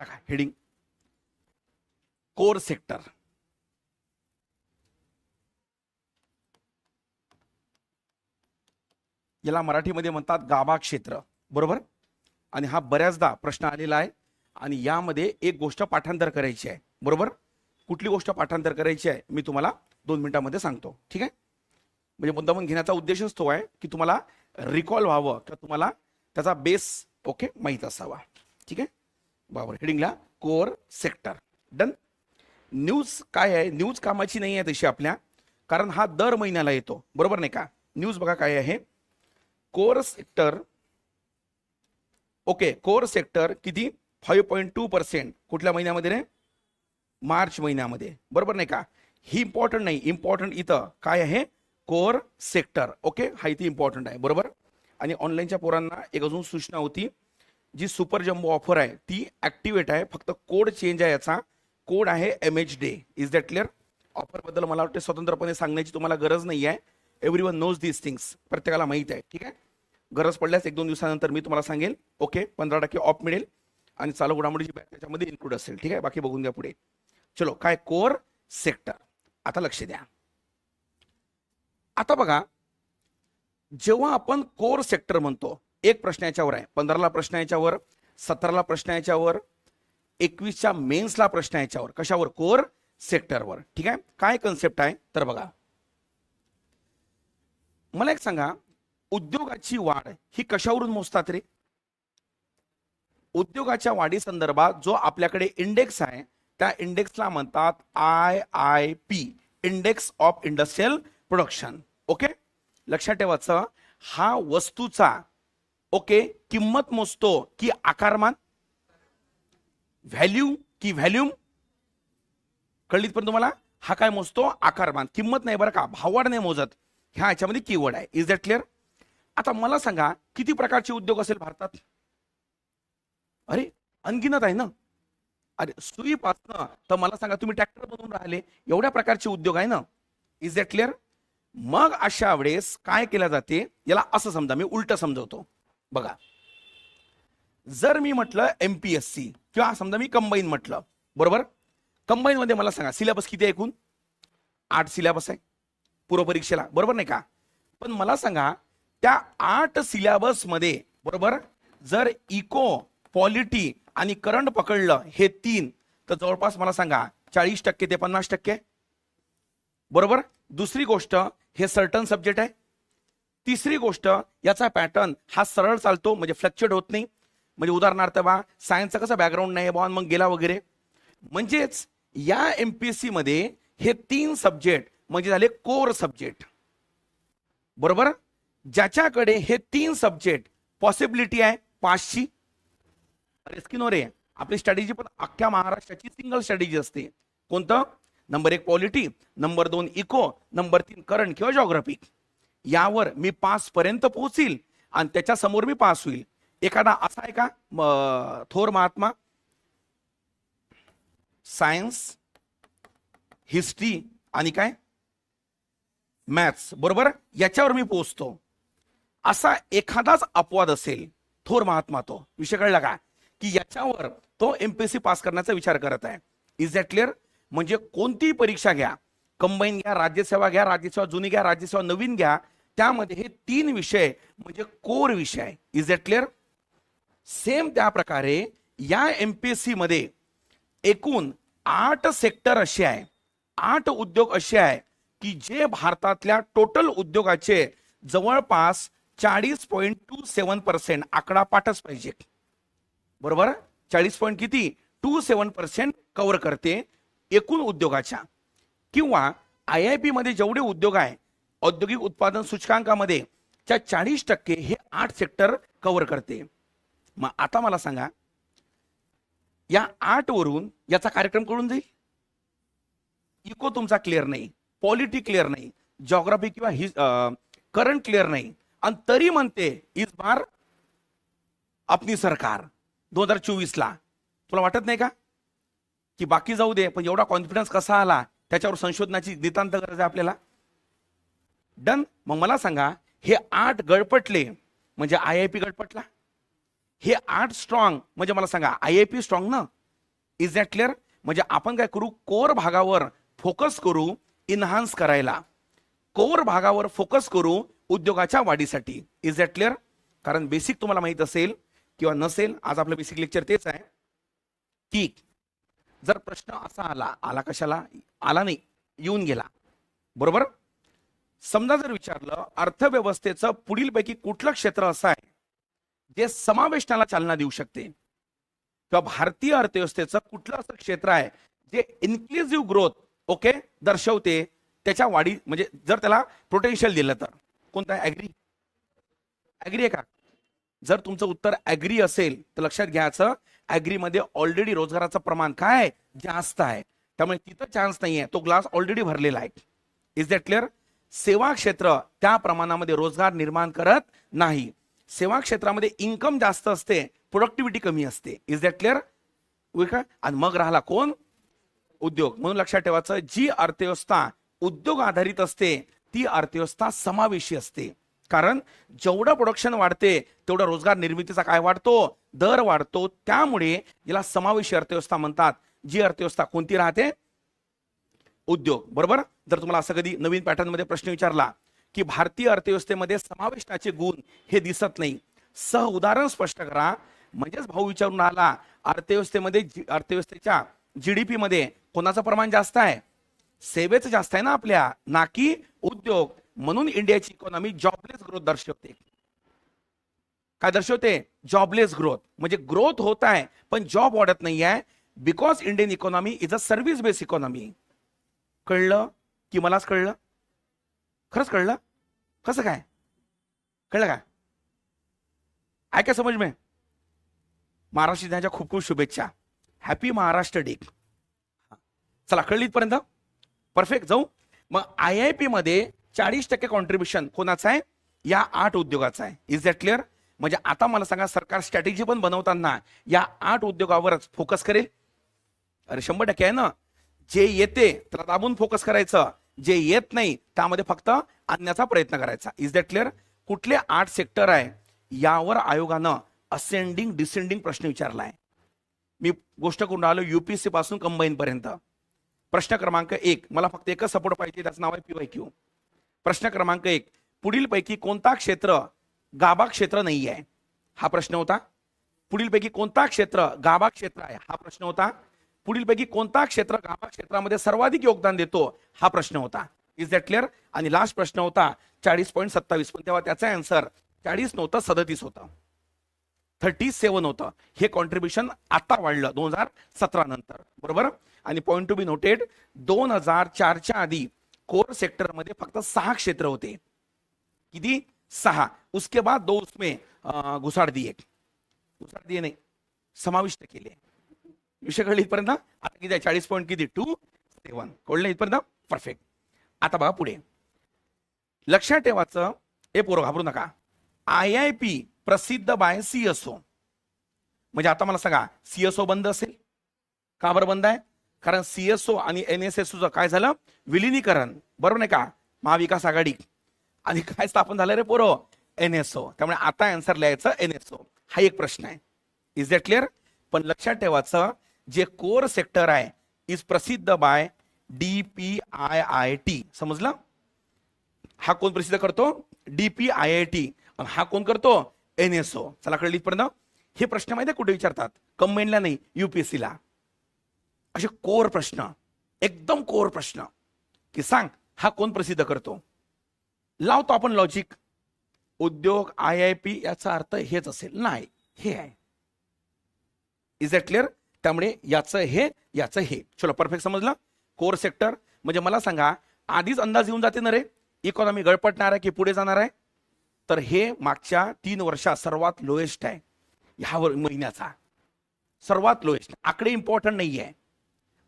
टाका heading core sector याला मराठीमध्ये म्हणतात गाभा क्षेत्र. बरोबर? आणि हा बऱ्याचदा प्रश्न आलेला आहे. आणि यामध्ये एक गोष्ट पाठांतर करायची आहे. बरोबर? कुठली गोष्ट पाठांतर करायची आहे? मी तुम्हाला दोन मिनिटांमध्ये सांगतो. ठीक आहे? म्हणजे मुद्दामून घेण्याचा उद्देशच तो आहे की तुम्हाला रिकॉल व्हावं किंवा तुम्हाला त्याचा बेस ओके माहीत असावा. ठीक आहे? बरोबर हेडिंगला कोअर सेक्टर डन न्यूज काय आहे? न्यूज कामाची नाही आहे तशी आपल्या. कारण हा दर महिन्याला येतो. बरोबर नाही का? न्यूज बघा काय आहे. Core sector okay core sector किती? फाईव्ह पॉईंट टू पर्सेंट कुठल्या महिन्यामध्ये रे? मार्च महिन्यामध्ये. बरोबर नाही का? ही इम्पॉर्टंट नाही. इम्पॉर्टंट इथं काय आहे? कोर सेक्टर ओके हा इथे इम्पॉर्टंट आहे. बरोबर? आणि ऑनलाईनच्या पोरांना एक अजून सूचना होती. जी सुपर जम्बो ऑफर आहे ती ऍक्टिवेट आहे. फक्त कोड चेंज आहे याचा. कोड आहे M H day is that clear ऑफरबद्दल मला वाटते स्वतंत्रपणे सांगण्याची तुम्हाला गरज नाही आहे. Every one knows these things प्रत्येकाला माहीत आहे. ठीक आहे? गरज पडल्यास एक दोन दिवसानंतर मी तुम्हाला सांगेल. ओके पंधरा टक्के ऑफ मिळेल. आणि चालू घडामोडीची बॅग त्याच्यामध्ये इन्क्लूड असेल. ठीक आहे? बाकी बघून घ्या पुढे. चलो काय? कोर सेक्टर आता लक्ष द्या. आता बघा जेव्हा आपण कोर सेक्टर म्हणतो एक प्रश्न याच्यावर आहे. पंधराला प्रश्न याच्यावर सतराला प्रश्न याच्यावर एकवीसच्या मेन्सला प्रश्न याच्यावर. कशावर? कोर सेक्टरवर. ठीक आहे? काय कन्सेप्ट आहे? तर बघा. मला एक सांगा उद्योगाची वाढ ही कशावरून मोजतात रे? उद्योगाच्या वाढी संदर्भात जो आपल्याकडे इंडेक्स आहे त्या इंडेक्सला म्हणतात I I P index of industrial production okay लक्षात ठेवायचं हा वस्तूचा ओके किंमत मोजतो की आकारमान व्हॅल्यू की व्हॅल्यूम कळलीत पण तुम्हाला? हा काय मोजतो? आकारमान किंमत नाही बरं का भाववाढ नाही मोजत. ह्या याच्यामध्ये कीवर्ड आहे. इज दॅट क्लिअर आता मला सांगा किती प्रकारचे उद्योग असेल भारतात? अरे अनगिनत आहे ना? अरे सुईपासनं. तर मला सांगा तुम्ही ट्रॅक्टर बनवून राहिले. एवढ्या प्रकारचे उद्योग आहे ना? इज दॅट क्लिअर मग अशा वेळेस काय केलं जाते? याला असं समजा मी उलट समजवतो. बघा. जर मी म्हटलं एमपीएससी किंवा समजा मी कंबाईन म्हटलं बरोबर? कंबाईन मध्ये मला सांगा सिलेबस किती आहे एकूण? आठ सिलेबस आहे. पूर्वपरीक्षेला बरोबर नाही का? पण मला सांगा त्या आठ सिलेबसमध्ये बरोबर? जर इको पॉलिटी आणि करंट पकडलं हे तीन तर जवळपास मला सांगा चाळीस टक्के ते पन्नास टक्के. बरोबर? दुसरी गोष्ट हे सर्टन सब्जेक्ट आहे. तिसरी गोष्ट याचा पॅटर्न हा सरळ चालतो म्हणजे फ्लक्च्युएट होत नाही. म्हणजे उदाहरणार्थ बा सायन्सचा कसा बॅकग्राऊंड नाही बॉन मग गेला वगैरे. म्हणजेच या एमपीएससी मध्ये हे तीन सब्जेक्ट म्हणजे झाले कोर सब्जेक्ट बरोबर? ज्याच्याकडे हे तीन सब्जेक्ट पॉसिबिलिटी आहे पाचशी रेस्किनो रे आपली स्ट्रॅटेजी पण अख्ख्या महाराष्ट्राची सिंगल स्ट्रॅटेजी असते. कोणतं? नंबर एक पॉलिटी नंबर दोन इको नंबर तीन करंट किंवा जॉग्राफी यावर मी पास पर्यंत पोहोचील आणि त्याच्यासमोर मी पास होईल. एखादा असा आहे का? थोर महात्मा? सायन्स हिस्ट्री आणि काय? मॅथ्स बरोबर? याच्यावर मी पोहोचतो. असा एखादाच अपवाद असेल थोर महात्मा तो. विषय कळला का? की याच्यावर तो एमपीएससी पास करण्याचा विचार करत आहे. इज दॅट क्लिअर म्हणजे कोणतीही परीक्षा घ्या. कंबाईन घ्या राज्यसेवा घ्या राज्यसेवा जुनी घ्या राज्यसेवा नवीन घ्या. त्यामध्ये हे तीन विषय म्हणजे कोर विषय. इज दॅट क्लिअर सेम त्या प्रकारे या एसमध्ये एकूण आठ सेक्टर असे आहे. आठ उद्योग असे आहे की जे भारतातल्या टोटल उद्योगाचे जवळपास चाळीस पॉईंट टू सेवन पर्सेंट आकडा पाठच पाहिजे. बरोबर? चाळीस पॉईंट किती? टू सेवन पर्सेंट कव्हर करते एकूण उद्योगाच्या. किंवा आय आय पी मध्ये जेवढे उद्योग आहे औद्योगिक उत्पादन सूचकांकामध्ये त्या चाळीस टक्के हे आठ सेक्टर कव्हर करते. मग आता मला सांगा या आठ वरून याचा कार्यक्रम कळून जाईल? इको तुमचा क्लिअर नाही पॉलिटी क्लिअर नाही जॉग्राफी किंवा हि करंट क्लिअर नाही. आणि तरी म्हणते इस बार आपली सरकार. दोन हजार चोवीसला तुला वाटत नाही का? की बाकी जाऊ दे पण एवढा कॉन्फिडन्स कसा आला? त्याच्यावर संशोधनाची नितांत गरज आहे आपल्याला. डन मग मला सांगा हे आठ गळपटले म्हणजे आय आय पी गळपटला? हे आठ स्ट्रॉंग म्हणजे मला सांगा आय आय पी स्ट्रॉंग ना? इज दॅट क्लिअर म्हणजे आपण काय करू? कोर भागावर फोकस करू इन्हान्स करायला. कोर भागावर फोकस करू उद्योगाच्या वाढीसाठी. इज दॅट क्लिअर कारण बेसिक तुम्हाला माहीत असेल किंवा नसेल आज आपलं बेसिक लेक्चर तेच आहे की जर प्रश्न असा आला आला कशाला? आला नाही येऊन गेला. बरोबर? समजा जर विचारलं अर्थव्यवस्थेचं पुढीलपैकी कुठलं क्षेत्र असं आहे जे समावेशनाला चालना देऊ शकते? किंवा भारतीय अर्थव्यवस्थेचं कुठलं असं क्षेत्र आहे जे इन्क्लुझिव्ह ग्रोथ ओके दर्शवते त्याच्या वाढी म्हणजे जर त्याला पोटेन्शियल दिलं तर. कोणतं आहे? ऍग्री ऍग्री आहे का? जर तुमचं उत्तर ऍग्री असेल तर लक्षात घ्यायचं ॲग्रीमध्ये ऑलरेडी रोजगाराचं प्रमाण काय आहे? जास्त आहे. त्यामुळे तिथं चान्स नाही आहे तो ग्लास ऑलरेडी भरलेला आहे. इज दॅट क्लिअर सेवा क्षेत्र त्या प्रमाणामध्ये रोजगार निर्माण करत नाही. सेवा क्षेत्रामध्ये इन्कम जास्त असते प्रोडक्टिव्हिटी कमी असते. इज दॅट क्लिअर आणि मग राहिला कोण? उद्योग. म्हणून लक्षात ठेवायचं जी अर्थव्यवस्था उद्योग आधारित असते ती अर्थव्यवस्था समावेशी असते. कारण जेवढं प्रोडक्शन वाढते तेवढं रोजगार निर्मितीचा काय वाढतो? दर वाढतो. त्यामुळे याला समावेशी अर्थव्यवस्था म्हणतात. जी अर्थव्यवस्था कोणती राहते? उद्योग. बरोबर? जर तुम्हाला असं कधी नवीन पॅटर्नमध्ये प्रश्न विचारला की भारतीय अर्थव्यवस्थेमध्ये समाविष्टाचे गुण हे दिसत नाही सह उदाहरण स्पष्ट करा. म्हणजेच भाऊ विचारून आला अर्थव्यवस्थेमध्ये जी- अर्थव्यवस्थेच्या जीडीपी मध्ये कोणाचं प्रमाण जास्त आहे? सेवेचं जास्त आहे ना आपल्या. ना की उद्योग. म्हणून इंडियाची इकॉनॉमी जॉबलेस ग्रोथ दर्शवते. काय दर्शवते? जॉबलेस ग्रोथ म्हणजे ग्रोथ होत आहे पण जॉब वाढत नाही आहे. Because Indian economy is a service based economy कळलं? की मलाच कळलं? खरंच कळलं? कसं काय? कळलं काय? आहे काय समज में? महाराष्ट्र दिनाच्या खूप खूप शुभेच्छा. हॅपी महाराष्ट्र डे चला कळली इथपर्यंत? परफेक्ट जाऊ. मग आय आय पी मध्ये चाळीस टक्के कॉन्ट्रीब्युशन कोणाचं आहे? या आठ उद्योगाचा आहे. इज दॅट क्लिअर म्हणजे आता मला सांगा सरकार स्ट्रॅटेजी पण बनवताना या आठ उद्योगावरच फोकस करेल? अरे शंभर टक्के आहे ना. जे येते त्याला दाबून फोकस करायचं. जे येत नाही त्यामध्ये फक्त आणण्याचा प्रयत्न करायचा. इज दॅट क्लिअर कुठले आठ सेक्टर आहे यावर आयोगानं असेंडिंग डिसेंडिंग प्रश्न विचारलाय मी गोष्ट करून राहिलो युपीएससी पासून कंबाईन पर्यंत. प्रश्न क्रमांक एक मला फक्त एकच सपोर्ट पाहिजे त्याचं नाव आहे पीवाय क्यू प्रश्न क्रमांक एक. पुढीलपैकी कोणता क्षेत्र गाभा क्षेत्र नाही आहे? हा प्रश्न होता. पुढीलपैकी कोणता क्षेत्र गाभा क्षेत्र आहे? हा प्रश्न होता. पुढीलपैकी कोणता क्षेत्र गाभा क्षेत्रामध्ये सर्वाधिक योगदान देतो? हा प्रश्न होता. इज दॅट क्लिअर आणि लास्ट प्रश्न होता. चाळीस पॉईंट सत्तावीस. पण तेव्हा त्याचा आन्सर चाळीस नव्हतं सदतीस होतं. थर्टी सेवन होतं. हे कॉन्ट्रीब्युशन आता वाढलं दोन हजार सतरा नंतर. बरोबर? आणि पॉईंट टू बी नोटेड दोन हजार चारच्या आधी कोर सेक्टरमध्ये फक्त सहा क्षेत्र होते. किती? सहा. उसके बाद दो उसमें घुसाड दिए. घुसाड दिए नाही. समाविष्ट केले. विषय कळले इथपर्यंत? आता किती आहे? चाळीस पॉईंट किती? टू सेवन कळलं इथपर्यंत? परफेक्ट आता बघा पुढे. लक्षात ठेवायचं हे पोरं घाबरू नका. आय आय पी प्रसिद्ध बाय सीएसओ म्हणजे आता मला सांगा सीएसओ बंद असेल? का बरं बंद आहे? कारण सीएसओ आणि एन एस एस काय झालं? विलिनीकरण. बरोबर नाही का? महाविकास आघाडी. आणि काय स्थापन झालं रे पोरो? एन एस ओ त्यामुळे आता आन्सर लिहायचं एन एस ओ हा एक प्रश्न आहे. इज दॅट क्लिअर पण लक्षात ठेवायचं जे कोर सेक्टर आहे इज प्रसिद्ध by D P I I T समजलं? हा कोण प्रसिद्ध करतो? डीपी आय आय टी हा कोण करतो? एन एस ओ चला कळली इथपर्यंत हे प्रश्न माहिती आहे कुठे विचारतात? कंबाईनला नाही. युपीएससीला असे कोर प्रश्न एकदम कोर प्रश्न की सांग हा कोण प्रसिद्ध करतो? लावतो आपण लॉजिक उद्योग आय आय पी याचा अर्थ हेच असेल. नाही हे आहे. इज दॅट क्लिअर त्यामुळे याचं हे याचं हे. चलो परफेक्ट समजलं? कोर सेक्टर म्हणजे मला सांगा आधीच अंदाज येऊन जाते ना रे? इकॉनॉमी गळपटणार आहे की पुढे जाणार आहे? तर हे मागच्या तीन वर्षात सर्वात लोएस्ट आहे. ह्या महिन्याचा. सर्वात लोएस्ट आकडे इम्पॉर्टंट नाही आहे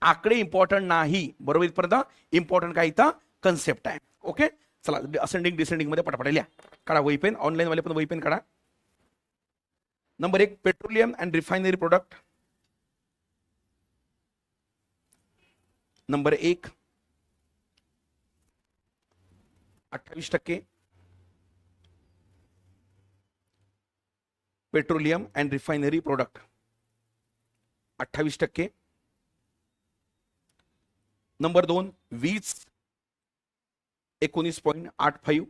आकडे इम्पॉर्टंट नाही. बरोबर इथपर्यंत इम्पॉर्टंट काय इथं? कन्सेप्ट आहे. ओके चला असेंडिंग डिसेंडिंगमध्ये पटापट लिहा. काढा वही पेन ऑनलाईन वाले पण वही पेन काढा. नंबर एक petroleum and refinery product number एक अठ्ठावीस टक्के. पेट्रोलियम अँड रिफायनरी प्रोडक्ट अठ्ठावीस टक्के. नंबर दोन वीज एकोणीस पॉईंट आठ फाईव्ह.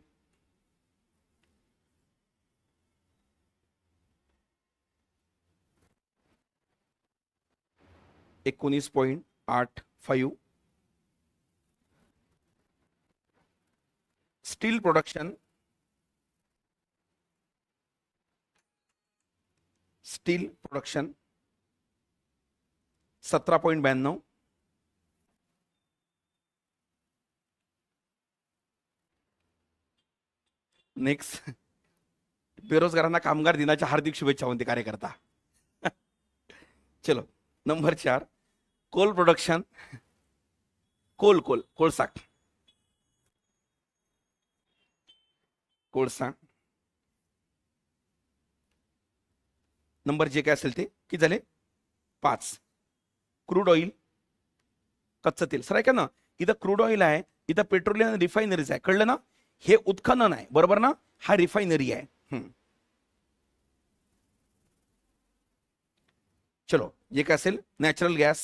एकोणीस पॉईंट आठ five. Steel production. Steel production सतरा पॉईंट ब्याण्णव. नेक्स्ट बेरोजगारांना कामगार दिनाच्या हार्दिक शुभेच्छा म्हणते कार्यकर्ता. चलो नंबर चार. कोल प्रोडक्शन कोल कोल कोळसा. कोळसा. नंबर जे काय असेल ते किती झाले? पाच. Crude oil. कच्चं तेल. सर ऐका ना इथं क्रूड ऑइल आहे इथं पेट्रोलियम रिफायनरीज आहे. कळलं ना? हे उत्खनन आहे. बरोबर ना? हा रिफायनरी आहे. चलो जे काय असेल? नॅचरल गॅस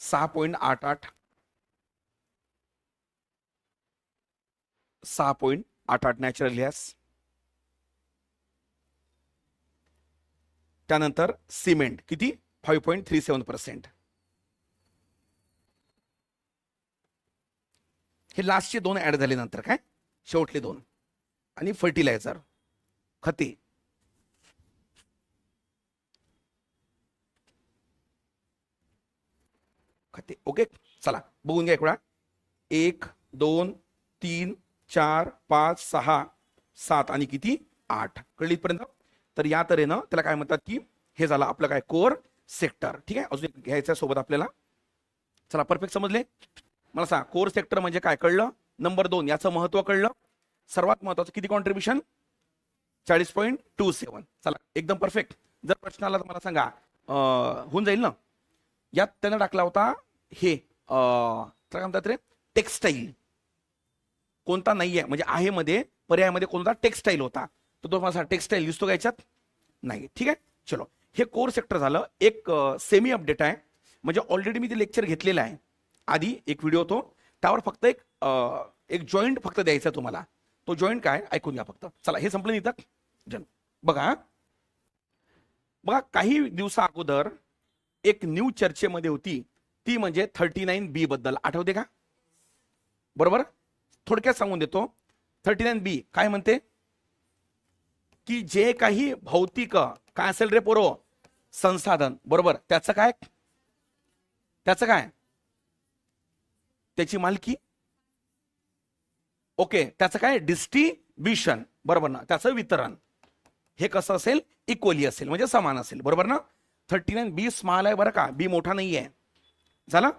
सहा पॉईंट आठ आठ. सहा पॉईंट आठ आठ नॅचरल गॅस. त्यानंतर सिमेंट किती? Five point three seven percent. हे लास्टचे दोन ऍड झाले नंतर काय? शेवटले दोन. आणि फर्टिलायझर खते. खते. ओके चला बघून घ्या एक वेळा एक दोन तीन चार पाच सहा सात आणि किती? आठ. कळली इथपर्यंत? तर या तऱ्हेनं त्याला काय म्हणतात की हे झालं आपलं काय? कोर सेक्टर ठीक आहे? अजून एक घ्यायचं सोबत आपल्याला. चला परफेक्ट समजले? मला सांग कोर सेक्टर म्हणजे काय? कळलं? नंबर दोन याचं महत्त्व कळलं. सर्वात महत्वाचं किती कॉन्ट्रीब्युशन चाळीस पॉईंट टू सेवन चला एकदम परफेक्ट जर प्रश्न आला तर मला सांगा होऊन जाईल ना? यात त्यानं टाकला होता हे काय म्हणतात रे? टेक्स्टाईल कोणता नाही आहे म्हणजे आहे मध्ये पर्यायामध्ये कोणता टेक्स्टाईल होता? तर तो मला टेक्स्टाईल दिसतो का याच्यात? नाही ठीक आहे? चलो. हे कोर सेक्टर झालं. एक सेमी अपडेट आहे. म्हणजे ऑलरेडी मी ते लेक्चर घेतलेलं आहे. आधी एक व्हिडिओ तो त्यावर फक्त एक एक जॉईंट फक्त द्यायचा आहे तुम्हाला. तो जॉईंट काय? ऐकून घ्या फक्त. चला हे संपलं इथं. जन बघा बघा काही दिवसा अगोदर एक न्यू चर्चेमध्ये होती. ती म्हणजे थर्टी नाईन बी बद्दल. आठवते का? बरोबर? थोडक्यात सांगून देतो. थर्टी नाईन बी काय म्हणते? की जे काही भौतिक काय असेल रे पोरो? संसाधन. बरोबर? त्याचं काय? त्याचं काय? त्याची मालकी? ओके त्याचं काय? डिस्ट्रीब्युशन बरोबर ना? त्याचं वितरण. हे कसं असेल? इक्वली असेल. म्हणजे समान असेल. बरोबर ना? थर्टी नाईन बी स्मॉल आहे बरं का? बी मोठा नाही आहे. झाला?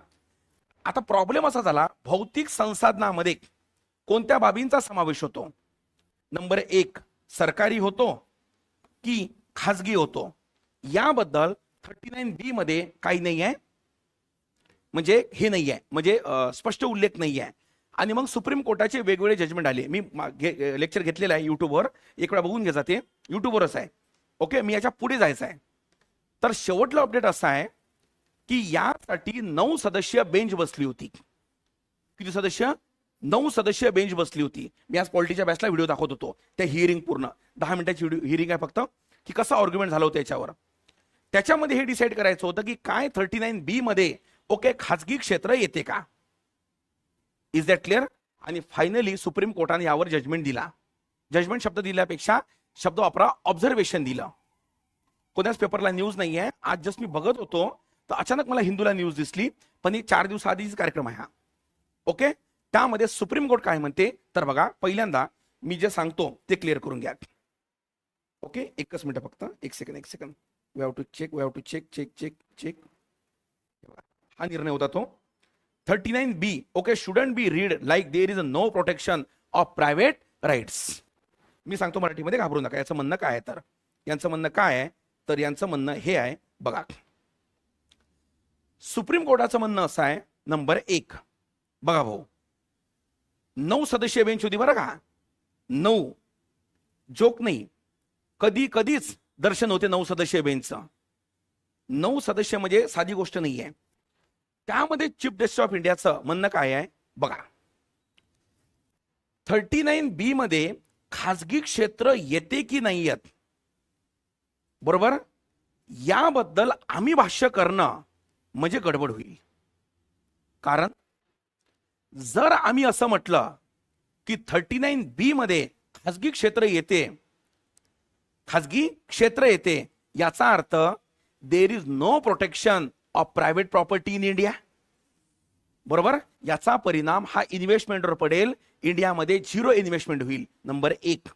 आता प्रॉब्लेम असा झाला भौतिक संसाधनामध्ये कोणत्या बाबींचा समावेश होतो? नंबर एक सरकारी होतो की खाजगी होतो? याबद्दल थर्टी नाईन बी मध्ये काही नाही आहे. म्हणजे हे नाही आहे. म्हणजे स्पष्ट उल्लेख नाही आहे. आणि मग सुप्रीम कोर्टाचे वेगवेगळे जजमेंट आले. मी लेक्चर घेतलेलं आहे युट्यूबवर एक वेळा बघून घ्या जाते. युट्यूबवरच आहे. ओके मी याच्यापुढे जायचं आहे. तर शेवटला अपडेट असा आहे की यासाठी नऊ सदस्य बेंच बसली होती. किती सदस्य? नऊ सदस्य बेंच बसली होती. मी आज पॉलिटीच्या बॅचला व्हिडिओ दाखवत होतो. त्या हिअरिंग पूर्ण. दहा मिनिटाची व्हिडिओ हिअरिंग आहे फक्त. की कसं ऑर्ग्युमेंट झालं होतं याच्यावर. त्याच्यामध्ये हे डिसाईड करायचं होतं की काय थर्टी नाईन बी मध्ये ओके खाजगी क्षेत्र येते का? इज दॅट क्लिअर आणि फायनली सुप्रीम कोर्टाने यावर जजमेंट दिला. जजमेंट शब्द दिल्यापेक्षा शब्द वापरा ऑब्झर्वेशन दिलं. कोणाच पेपरला न्यूज नाही आहे आज जस्ट मी बघत होतो तर अचानक मला हिंदूला न्यूज दिसली. पण ही चार दिवसाआधीच कार्यक्रम आहे हा. ओके त्यामध्ये सुप्रीम कोर्ट काय म्हणते? तर बघा पहिल्यांदा मी जे सांगतो ते क्लिअर करून घ्या. ओके एकच मिनिट फक्त. एक सेकंड एक second we have to check we have to check check check check हा निर्णय होता तो. Thirty nine B okay read B read is a is a no protection of private rights मी सांगतो मराठीमध्ये घाबरू नका. याचं म्हणणं काय आहे तर? यांचं म्हणणं काय आहे? तर यांचं म्हणणं हे आहे बघा. सुप्रीम कोर्टाचं म्हणणं असं आहे नंबर एक. बघा भाऊ. नऊ सदस्यीय बेंच होती बरं का? नऊ. जोक नाही. कधी कधीच दर्शन होते नऊ सदस्यीय बेंचचं. नऊ सदस्य म्हणजे साधी गोष्ट नाही आहे त्यामध्ये चीफ गेस्ट ऑफ इंडियाचं म्हणणं काय आहे? बघा. थर्टी नाईन बी मध्ये खाजगी क्षेत्र येते की नाही येत? बरोबर? याबद्दल आम्ही भाष्य करणं म्हणजे गडबड होईल. कारण जर आम्ही असं म्हटलं की थर्टी नाईन बी मध्ये खाजगी क्षेत्र येते खाजगी क्षेत्र येते याचा अर्थ there is no protection of private property in India बरोबर? याचा परिणाम हा इन्व्हेस्टमेंटवर पडेल. इंडियामध्ये झिरो इन्व्हेस्टमेंट होईल. नंबर एक.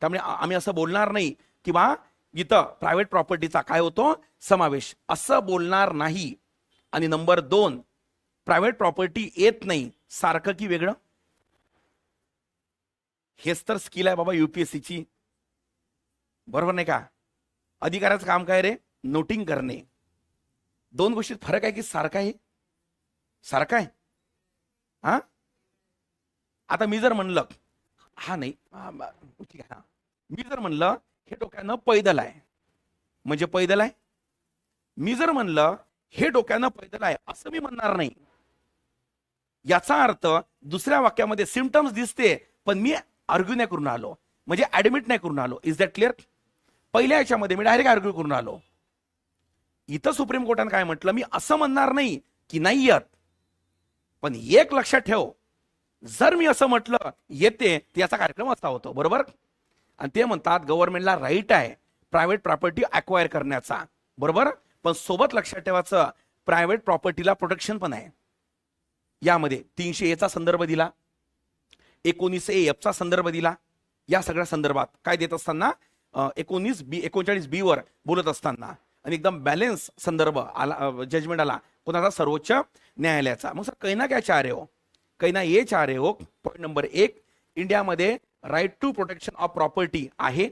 त्यामुळे आम्ही असं बोलणार नाही की बा इथं प्रायव्हेट प्रॉपर्टीचा काय होतो? समावेश. असं बोलणार नाही. आणि नंबर दोन प्रायव्हेट प्रॉपर्टी येत नाही. सारखं की वेगळं? हेच तर स्किल आहे बाबा युपीएससीची बरोबर नाही का? अधिकाराचं काम काय रे? नोटिंग करणे. दोन गोष्टीत फरक आहे की सारखा आहे? सारखा आहे? हा? आता मी जर म्हणलं हा नाही हा, ठीक आहे हा. मी जर म्हणलं हे डोक्यानं पैदल आहे. म्हणजे पैदल आहे? मी जर म्हणलं हे डोक्यानं पैदल आहे असं मी म्हणणार नाही. याचा अर्थ दुसऱ्या वाक्यामध्ये सिमटम्स दिसते पण मी आर्ग्यू नाही करून आलो. म्हणजे ऍडमिट नाही करून आलो. इज दॅट क्लिअर पहिल्या याच्यामध्ये मी डायरेक्ट आर्ग्यू करून आलो. इथं सुप्रीम कोर्टाने काय म्हटलं? मी असं म्हणणार नाही की नाही येत. पण एक लक्षात ठेव. जर मी असं म्हटलं येते याचा कार्यक्रम असा होतो. बरोबर? आणि ते म्हणतात गव्हर्नमेंटला राईट आहे प्रायव्हेट प्रॉपर्टी अक्वायर करण्याचा. बरोबर? पण सोबत लक्षात ठेवायचं प्रायव्हेट प्रॉपर्टीला प्रोटेक्शन पण आहे. यामध्ये तीनशे एचा संदर्भ दिला. एकोणीस ए एफचा संदर्भ दिला. या सगळ्या संदर्भात काय देत असताना एकोणीस बी एकोणचाळीस बी वर बोलत असताना आणि एकदम बॅलेन्स संदर्भ आला जजमेंट आला. कोणाचा? सर्वोच्च न्यायालयाचा. मग सर कैना काय चार हो? कैना ये चार हो? पॉईंट नंबर एक इंडियामध्ये right to protection of property आहे.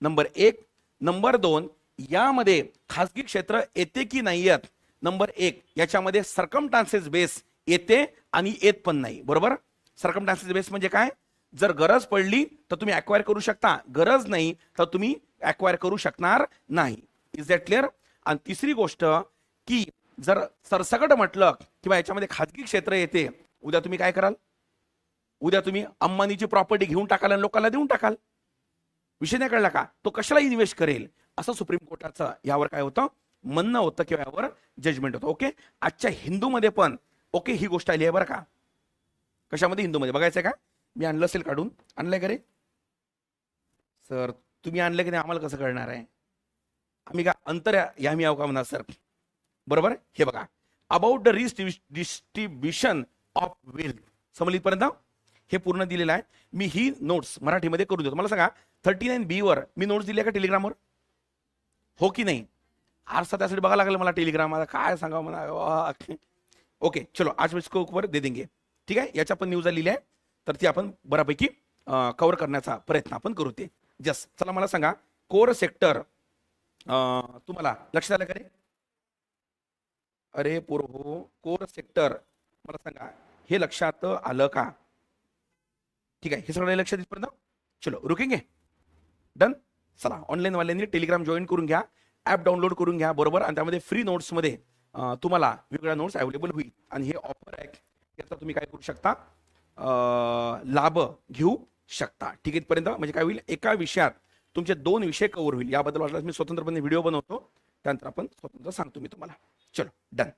नंबर एक. नंबर दोन यामध्ये खासगी क्षेत्र येते की नाही येत नंबर एक याच्यामध्ये सरकमटान्सेस बेस येते आणि येत पण नाही. बरोबर? सरकम टान्सेस बेस म्हणजे काय? जर गरज पडली तर तुम्ही अक्वायर करू शकता. गरज नाही तर तुम्ही अक्वायर करू शकणार नाही. इज दॅट क्लिअर आणि तिसरी गोष्ट की जर सरसकट म्हटलं किंवा याच्यामध्ये खाजगी क्षेत्र येते उद्या तुम्ही काय कराल? उद्या तुम्ही अंबानीची प्रॉपर्टी घेऊन टाकाल आणि लोकांना देऊन टाकाल. विषय नाही कळला का? तो कशाला इन्व्हेस्ट करेल. असं सुप्रीम कोर्टाचं यावर काय होतं? म्हणणं होतं किंवा यावर जजमेंट होतं. ओके आजच्या हिंदूमध्ये पण ओके ही गोष्ट आली आहे बरं का? कशामध्ये? हिंदूमध्ये. बघायचं का? मी आणलं असेल काढून. आणलंय का रे? सर तुम्ही आणलं की नाही? आम्हाला कसं कळणार आहे? आम्ही का अंतर या मी का म्हणा सर? बरोबर? हे बघा. About the distribution of wealth समजलीपर्यंत हे पूर्ण दिलेलं आहे. मी ही नोट्स मराठीमध्ये करून देतो. मला सांगा थर्टी नाईन बीवर मी नोट्स दिल्या का टेलिग्रामवर हो की नाही? आरसा त्यासाठी बघा लागलं मला टेलिग्राम आता काय सांगा म्हणा? ओके चलो आज मैं इसको ऊपर दे देंगे. ठीक आहे? याच्या पण न्यूज आलेली आहे. तर ती आपण बऱ्यापैकी कव्हर करण्याचा प्रयत्न आपण करू ते. जस चला मला सांगा कोर सेक्टर तुम्हाला लक्षात आलं का रे? अरे प्रभू कोर सेक्टर मला सांगा हे लक्षात आलं का? ठीक आहे हे सगळं लक्षात येतपर्यंत चलो रुकेंगे. डन चला ऑनलाईन वाल्यांनी टेलिग्राम जॉईन करून घ्या ॲप डाउनलोड करून घ्या बरोबर? आणि त्यामध्ये फ्री नोट्समध्ये तुम्हाला वेगळ्या नोट्स अवेलेबल होईल. आणि हे ऑफर आहे याचा तुम्ही काय करू शकता? लाभ घेऊ शकता. ठीक आहे इथपर्यंत म्हणजे काय होईल? एका विषयात तुमचे दोन विषय कव्हर होईल. याबद्दल वाटलं मी स्वतंत्रपणे व्हिडिओ बनवतो. त्यानंतर आपण स्वतंत्र सांगतो मी तुम्हाला. चलो डन